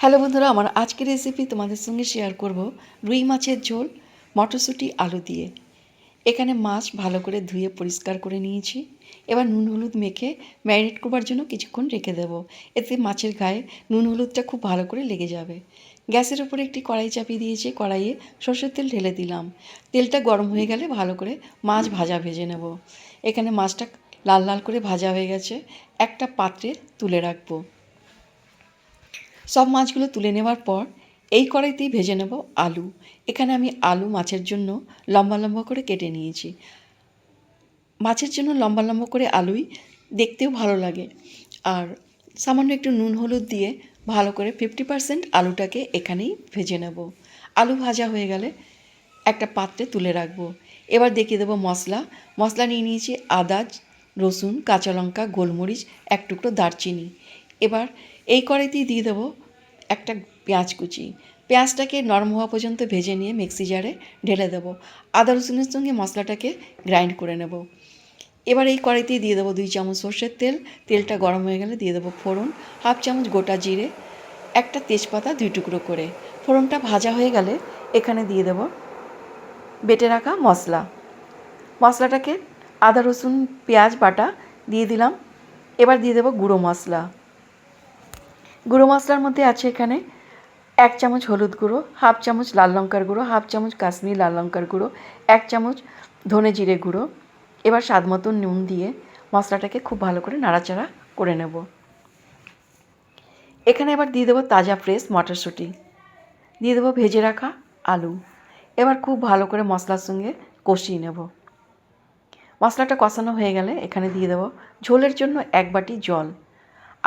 Hello বন্ধুরা, আমার আজকের রেসিপি তোমাদের সঙ্গে শেয়ার করব রুই মাছের ঝোল মটরশুঁটি আলু দিয়ে। এখানে মাছ ভালো করে ধুয়ে পরিষ্কার করে নিয়েছি। এবার নুন হলুদ মেখে ম্যারিনেট করবার জন্য কিছুক্ষণ রেখে দেব। এতে মাছের গায়ে নুন হলুদটা খুব ভালো করে লেগে যাবে। গ্যাসের ওপরে একটি কড়াই চাপিয়ে দিয়েছি, কড়াইয়ে সর্ষের তেল ঢেলে দিলাম। তেলটা গরম হয়ে গেলে ভালো করে মাছ ভাজা ভেজে নেব। এখানে মাছটা লাল লাল করে ভাজা হয়ে গেছে। একটা পাত্রে তুলে রাখব। সব মাছগুলো তুলে নেওয়ার পর এই কড়াইতেই ভেজে নেব আলু। এখানে আমি আলু মাছের জন্য লম্বা লম্বা করে কেটে নিয়েছি। মাছের জন্য লম্বা লম্বা করে আলুই দেখতেও ভালো লাগে। আর সামান্য একটু নুন, হলুদ দিয়ে ভালো করে ফিফটি পার্সেন্ট আলুটাকে এখানেই ভেজে নেব। আলু ভাজা হয়ে গেলে একটা পাত্রে তুলে রাখব। এবার দেখিয়ে দেবো মশলা। মশলা নিয়ে নিয়েছি আদা, রসুন, কাঁচা লঙ্কা, গোলমরিচ, এক টুকরো দারচিনি। এবার এই কড়াইতেই দিয়ে দেবো একটা পেঁয়াজ কুচি। পেঁয়াজটাকে নরম হওয়া পর্যন্ত ভেজে নিয়ে মিক্সি জারে ঢেলে দেবো। আদা, রসুনের সঙ্গে মশলাটাকে গ্রাইন্ড করে নেব। এবার এই কড়াইতেই দিয়ে দেবো দুই চামচ সর্ষের তেল। তেলটা গরম হয়ে গেলে দিয়ে দেবো ফোড়ন, হাফ চামচ গোটা জিরে, একটা তেজপাতা দুই টুকরো করে। ফোড়নটা ভাজা হয়ে গেলে এখানে দিয়ে দেবো বেটে রাখা মশলা। মশলাটাকে আদা, রসুন, পেঁয়াজ, বাটা দিয়ে দিলাম। এবার দিয়ে দেবো গুঁড়ো মশলা। গুঁড়ো মশলার মধ্যে আছে এখানে এক চামচ হলুদ গুঁড়ো, হাফ চামচ লাল লঙ্কার গুঁড়ো, হাফ চামচ কাশ্মীর লাল লঙ্কার গুঁড়ো, এক চামচ ধনে জিরে গুঁড়ো। এবার স্বাদ মতো নুন দিয়ে মশলাটাকে খুব ভালো করে নাড়াচাড়া করে নেব। এখানে এবার দিয়ে দেবো তাজা ফ্রেশ মটরশুঁটি। দিয়ে দেবো ভেজে রাখা আলু। এবার খুব ভালো করে মশলার সঙ্গে কষিয়ে নেব। মশলাটা কষানো হয়ে গেলে এখানে দিয়ে দেবো ঝোলের জন্য এক বাটি জল।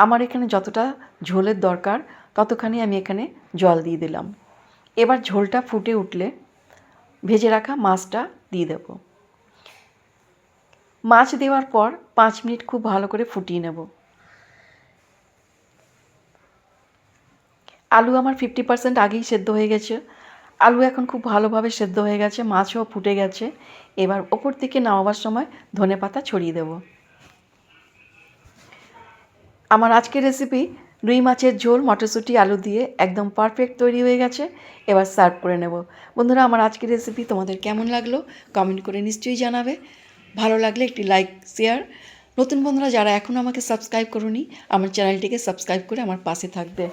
আমার এখানে যতটা ঝোলের দরকার, ততখানি আমি এখানে জল দিয়ে দিলাম। এবার ঝোলটা ফুটে উঠলে ভেজে রাখা মাছটা দিয়ে দেব। মাছ দেওয়ার পর পাঁচ মিনিট খুব ভালো করে ফুটিয়ে নেব। আলু আমার ফিফটি পার্সেন্ট আগেই সেদ্ধ হয়ে গেছে। আলু এখন খুব ভালোভাবে সেদ্ধ হয়ে গেছে, মাছও ফুটে গেছে। এবার ওপর থেকে নামাবার সময় ধনে পাতা ছড়িয়ে দেবো। আমার আজকের রেসিপি রুই মাছের ঝোল, মটরশুঁটি, আলু দিয়ে একদম পারফেক্ট তৈরি হয়ে গেছে। এবার সার্ভ করে নেব। বন্ধুরা, আমার আজকের রেসিপি তোমাদের কেমন লাগল? কমেন্ট করে নিশ্চয়ই জানাবে। ভালো লাগলে একটি লাইক শেয়ার নতুন বন্ধুরা, যারা এখনও আমাকে সাবস্ক্রাইব করুনি, আমার চ্যানেলটিকে সাবস্ক্রাইব করে আমার পাশে থাকবে।